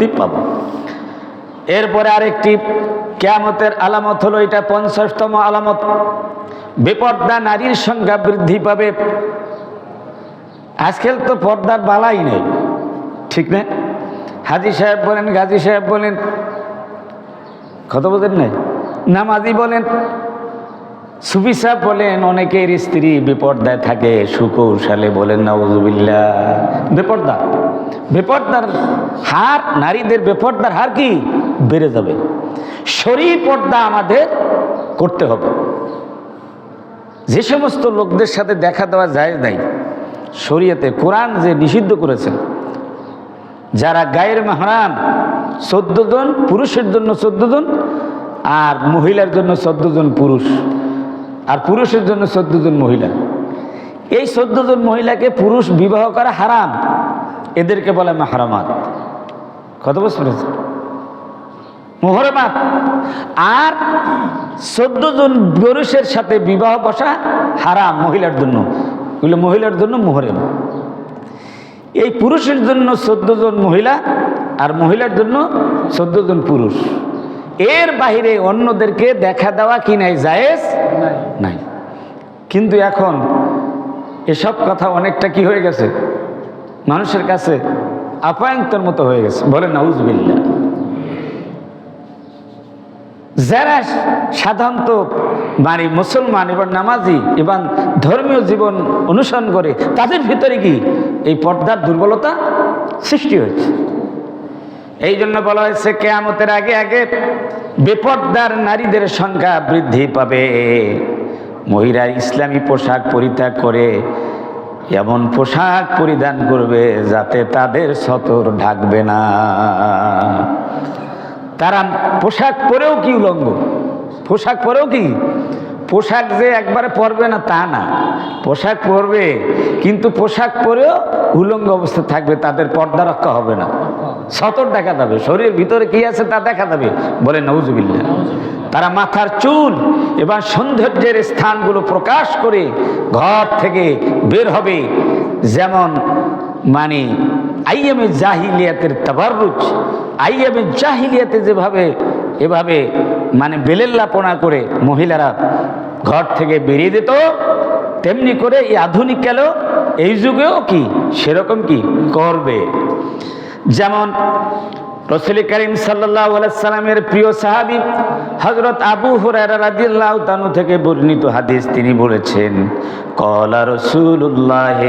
মুক্তি পাব। এরপরে আরেকটি কেয়ামতের আলামত হলো এটা পঞ্চাশতম আলামত। বেপর্দা নারীর সংখ্যা বৃদ্ধি পাবে। আজকাল তো পর্দার বালাই নেই। ঠিক না? হাজি সাহেব বলেন, গাজী সাহেব বলেন কত বোঝেন নাই? নামাজি বলেন সাহেব বলেন, অনেকের স্ত্রী বিপর্দায় থাকে, সুকৌশালে বলেন নওয়াজুবিল্লা বেপর্দা। বেপর্দার হার, নারীদের বেপর্দার হার কি? বেড়ে যাবে। শরীর পর্দা আমাদের করতে হবে। যে সমস্ত লোকদের সাথে দেখা দেওয়া যায় নাই, শরীয়তে কোরআন যে নিষিদ্ধ করেছেন, যারা গায়ের মাহরাম, চোদ্দ জন পুরুষের জন্য চোদ্দ জন, আর মহিলার জন্য চোদ্দ জন পুরুষ। আর পুরুষের জন্য চোদ্দ জন মহিলা। এই চোদ্দ জন মহিলাকে পুরুষ বিবাহ করা হারাম। এদেরকে বলে মাহারামাত। কত বছর মোহরমাত। আর চোদ্দ জন পুরুষের সাথে বিবাহ বসা হারাম মহিলার জন্য। এগুলো মহিলার জন্য মোহরেম। এই পুরুষের জন্য চোদ্দ জন মহিলা আর মহিলার জন্য চোদ্দ জন পুরুষ। এর বাহিরে অন্যদেরকে দেখা দেওয়া কি নাই জায়েজ? নাই। কিন্তু এখন এসব কথা অনেকটা কি হয়ে গেছে? মানুষের কাছে আপায়ন্তর মতো হয়ে গেছে। বলে নাউজবিল্লা যারা সাধারণত মানে মুসলমান এবং নামাজি এবং ধর্মীয় জীবন অনুসরণ করে তাদের ভিতরে কি এই পর্দার দুর্বলতা সৃষ্টি হয়েছে? এই জন্য বলা হয়েছে, কেয়ামতের আগে আগে বেপর্দার নারীদের সংখ্যা বৃদ্ধি পাবে। মহিলা ইসলামী পোশাক পরিত্যাগ করে এমন পোশাক পরিধান করবে যাতে তাদের সতর ঢাকবে না। তারা পোশাক পরেও কি উলঙ্গ? পোশাক পরেও কি? পোশাক যে একবারে পরবে না, তা না। পোশাক পরবে, কিন্তু পোশাক পরেও উলঙ্গ অবস্থা থাকবে, তাদের পর্দা রক্ষা হবে না। সতর দেখা যাবে, শরীরের ভিতরে কি আছে তা দেখা যাবে। বলে নৌজুবিল্লা তারা মাথার চুল এবং সৌন্দর্যের স্থানগুলো প্রকাশ করে ঘর থেকে বের হবে। যেমন মানে আইএমএ জাহিলিয়াতের তাবারুজ আইএমএ জাহিলিয়াতে যেভাবে, এভাবে মানে বেলেল্লাপনা করে মহিলারা ঘর থেকে বেরিয়ে দিত তেমনি করে এই আধুনিক কালেও এই যুগেও কি, সেরকম কি করবে? যেমন রসুল করিম সাল্লামের প্রিয় সাহাবি হজরত আবু তানু থেকে বর্ণিত হাদিস তিনি বলেছেন, কলা রসুল্লাহ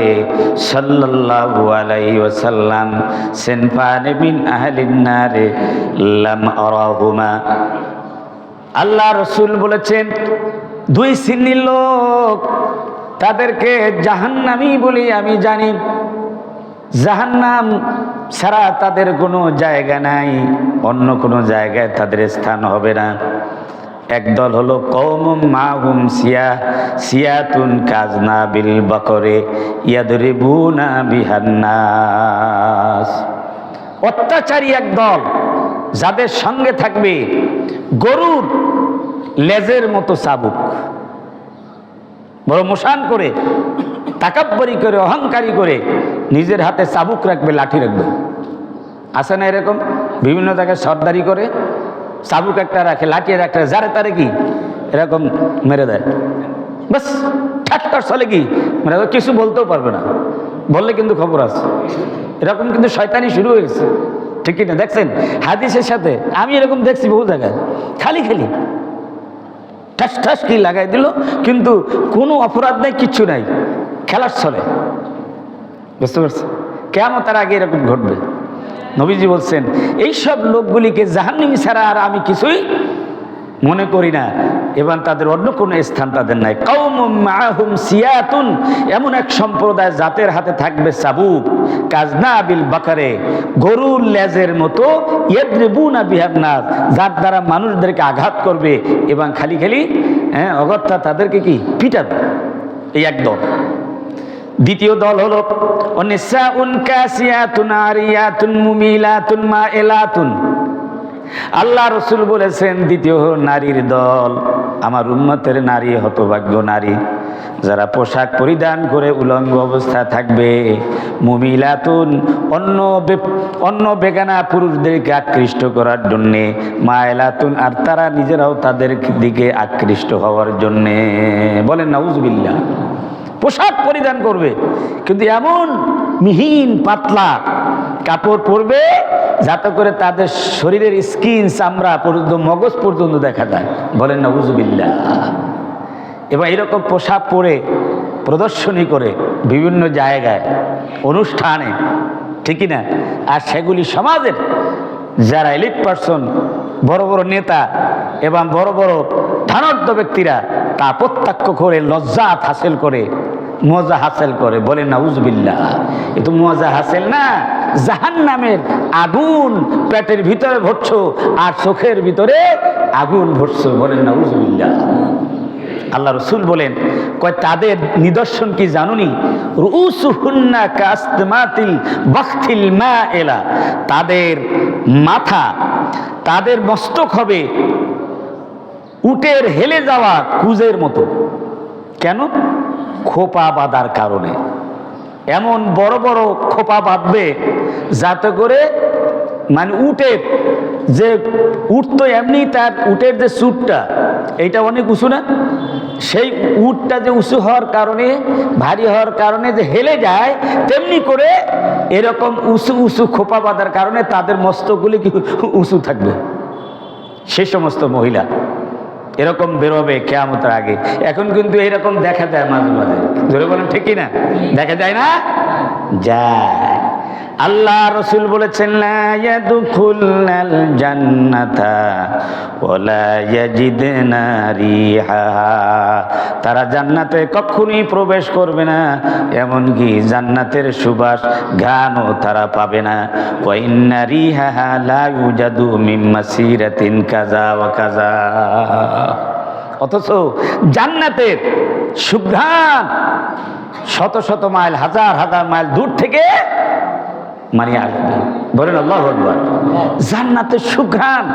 আরাহুমা আল্লাহ রসুল বলেছেন, দুই শ্রেণির লোক তাদেরকে জাহান্নামি বলি আমি জানি। জাহান্নাম ছাড়া তাদের কোনো জায়গা নাই, অন্য কোনো জায়গায় তাদের স্থান হবে না। একদল হলো কৌম মাহুম সিয়া, সিয়াতুন কাজনা বিল বকরে ইয়াদরে বুনা বিহান্নাস অত্যাচারী এক দল। যাদের সঙ্গে থাকবে, গরুর লেজের মতো চাবুক। বড় মোশান করে, তাকাব্বরি করে, অহংকারী করে নিজের হাতে চাবুক রাখবে, লাঠি রাখবে। আছে না এরকম? বিভিন্ন জায়গায় সর্দারি করে, চাবুক একটা রাখে, লাঠি একটা যারে তারে কি? এরকম মেরে দেয়। বাস ঠাট্টার চলে কি? মানে কিছু বলতেও পারবে না। বললে কিন্তু খবর আছে। এরকম কিন্তু শয়তানি শুরু হয়েছে। ঠিক না দেখছেন? হাদিসের সাথে আমি এরকম দেখছি বহু জায়গায়। খালি খালি। ঠাস ঠাস কি লাগাই দিল? কিন্তু কোনো অপরাধ নেই, কিচ্ছু নাই। খেলার ছলে। বুঝতে পারছি কেমন তার আগে এরকম ঘটবে। নবীজি বলছেন, এইসব লোকগুলিকে জাহান্নিমি ছাড়া আর আমি কিছুই মনে করি না এবং তাদের অন্য কোনো স্থান তাদের নাই। মাহুম সিয়াতুন, এমন এক সম্প্রদায় জাতের হাতে থাকবে চাবুক কাজনা আবিল বাকারে, গরুর লেজের মতো ইয়েদ্রিবুনা বিহান্নাস যার দ্বারা মানুষদেরকে আঘাত করবে এবং খালি খালি হ্যাঁ অগত্যা তাদেরকে কি? পিটাবে। এই একদম দ্বিতীয় দল হলো, অনিসাউন কাসিয়াতুন আরিয়াতুন মুমিলাতুন মাইলাতুন আল্লাহ রসুল বলেছেন, দ্বিতীয় নারীর দল। আমার উন্মতের নারী, হতভাগ্য নারী। যারা পোশাক পরিধান করে উলঙ্গ অবস্থা থাকবে, মুমিলাতুন, অন্য অন্য বেগানা পুরুষদেরকে আকৃষ্ট করার জন্যে, মায়লাতুন, আর তারা নিজেরাও তাদের দিকে আকৃষ্ট হওয়ার জন্যে। বলেন নাউজবিল্লা পোশাক পরিধান করবে, কিন্তু এমন মিহিন, পাতলা কাপড় পরবে, যাতে করে তাদের শরীরের স্কিন চামড়া পর্যন্ত, মগজ পর্যন্ত দেখা যায়। বলেন না উজবিল্লা এবার এরকম পোশাক পরে, প্রদর্শনী করে বিভিন্ন জায়গায়, অনুষ্ঠানে, ঠিকই না? আর সেগুলি সমাজের যারা এলিট পার্সন, বড় বড় নেতা এবং বড় বড় ধনাঢ্য ব্যক্তিরা, তা প্রত্যক্ষ করে লজ্জাত হাসিল করে, মজা হাসিল করে। বলে না উজবিল্লা এ তো মজা হাসিল না। জাহান নামের আগুন পেটের ভিতরে ভরছো আর চোখের ভিতরে আগুন ভরছো বলেন না আল্লাহ রসুল বলেন, কয়, তাদের নিদর্শন কি জানুনি? এলা তাদের মাথা, তাদের মস্তক হবে উটের হেলে যাওয়া কুজের মতো। কেন? খোপা বাঁধার কারণে। এমন বড় বড় খোপা বাঁধবে যাতে করে মানে উটের যে উট তো এমনি তার উটের যে সুটটা এইটা অনেক উঁচু না? সেই উটটা যে উঁচু হওয়ার কারণে, ভারী হওয়ার কারণে যে হেলে যায়, তেমনি করে এরকম উঁচু উঁচু খোপা বাঁধার কারণে তাদের মস্তকগুলি উঁচু থাকবে? সে সমস্ত মহিলা। এরকম বেরোবে কেয়ামতের আগে। এখন কিন্তু এরকম দেখা যায় মাঝে মাঝে। ধরে বলেন ঠিকই না দেখা যায় না? যায়। আল্লাহ রসুল বলেছেন তারা জান্নাতে কখনোই প্রবেশ করবে না, এমনকি জান্নাতের সুবাস, ঘ্রাণও তারা পাবে না। অথচ জান্নাতের সুঘ্রাণ শত শত মাইল, হাজার হাজার মাইল দূর থেকে মানে আসবে বলেন, আল্লাহ আকবার। জান্নাতের সুঘ্রাণ।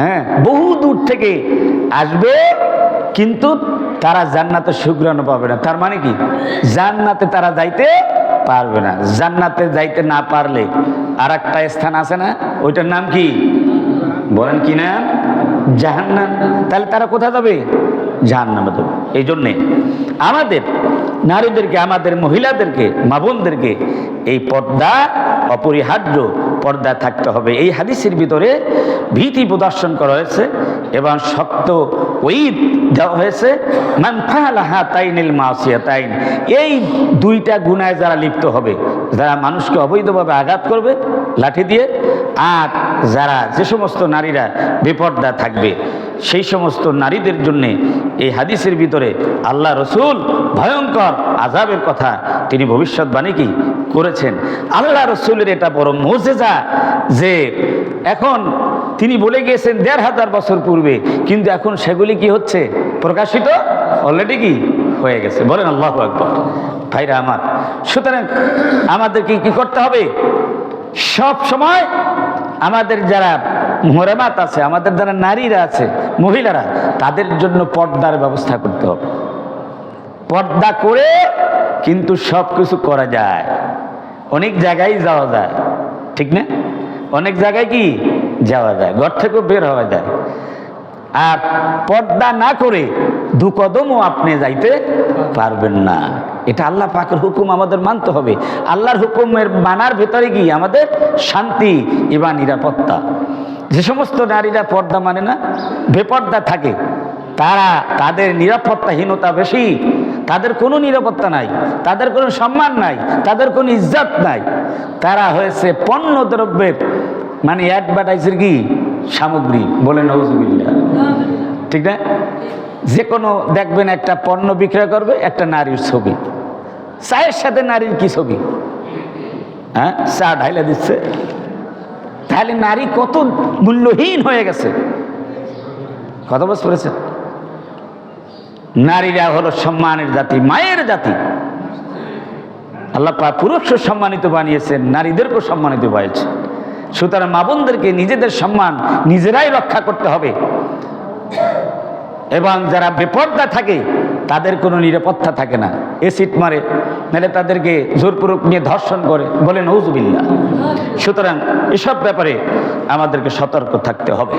হ্যাঁ বহু দূর থেকে আসবে, কিন্তু তারা জান্নাতের সুঘ্রাণ পাবে না। তার মানে কি? জান্নাতে তারা যাইতে পারবে না। জান্নাতে যাইতে না পারলে আর একটা স্থান আছে না? ওইটার নাম কি? বলেন কি না জাহান্নাম। তাহলে তারা কোথায় যাবে? জাহান্নামে যাবে। এই জন্যে আমাদের নারীদেরকে, আমাদের মহিলাদেরকে, মা বোনদেরকে এই পর্দা অপরিহার্য পর্দা থাকতে হবে। এই হাদিসের ভিতরে ভীতি প্রদর্শন করা হয়েছে এবং শক্ত ওইদ দেওয়া হয়েছে, মান তাইনিল মাসিয়া তাইন এই দুইটা গুণায় যারা লিপ্ত হবে, যারা মানুষকে অবৈধভাবে আঘাত করবে, লাঠি দিয়ে, আর যারা যে সমস্ত নারীরা বেপর্দা থাকবে সেই সমস্ত নারীদের জন্য এই হাদিসের ভিতরে আল্লাহ রসুল ভয়ঙ্কর আজাবের কথা তিনি ভবিষ্যৎবাণী কি করেছেন। আল্লাহ রসুলের এটা বড় মোজেজা যে এখন তিনি বলে গিয়েছেন দেড় হাজার বছর পূর্বে, কিন্তু এখন সেগুলি কি হচ্ছে? প্রকাশিত অলরেডি কি হয়ে গেছে। বলেন আল্লাহ আকবর। ভাইরা আমার, সুতরাং আমাদেরকে কি করতে হবে? সব সময় আমাদের যারা মোহরেমাত আছে, আমাদের যারা নারীরা আছে, মহিলারা, তাদের জন্য পর্দার ব্যবস্থা করতে হবে। পর্দা করে কিন্তু সব কিছু করা যায়। অনেক জায়গায় যাওয়া যায়, ঠিক না? অনেক জায়গায় কি? যাওয়া যায়, ঘর থেকেও বের হওয়া যায়। আর পর্দা না করে দু কদমও আপনি যাইতে পারবেন না। এটা আল্লাহ পাকের হুকুম, আমাদের মানতে হবে। আল্লাহর হুকুমের মানার ভেতরে কি আমাদের শান্তি এবং নিরাপত্তা। যে সমস্ত নারীরা পর্দা মানে না, বেপর্দা থাকে, তারা তাদের নিরাপত্তাহীনতা বেশি, তাদের কোনো নিরাপত্তা নাই, তাদের কোনো সম্মান নাই, তাদের কোনো ইজ্জাত নাই। তারা হয়েছে পণ্য দ্রব্যের মানে অ্যাডভার্টাইজের কি? সামগ্রী বলে নজবিল্লা ঠিক না? যে কোনো দেখবেন একটা পণ্য বিক্রয় করবে, একটা নারীর ছবি। চায়ের সাথে নারীর কি ছবি? হ্যাঁ চা ঢাইলা দিচ্ছে। তাহলে নারী কত মূল্যহীন হয়ে গেছে। কত বছর পড়েছে? নারীরা হলো সম্মানের জাতি, মায়ের জাতি। আল্লাহ পুরুষও সম্মানিত বানিয়েছেন, নারীদেরকেও সম্মানিত বানিয়েছে। সুতরাং মা বোনদেরকে নিজেদের সম্মান নিজেরাই রক্ষা করতে হবে। এবং যারা বেপর্দা থাকে, তাদের কোনো নিরাপত্তা থাকে না। এসিড মারে নাহলে তাদেরকে জোরপূর্বক নিয়ে ধর্ষণ করে। বলেন হৌজুবিল্লা সুতরাং এসব ব্যাপারে আমাদেরকে সতর্ক থাকতে হবে।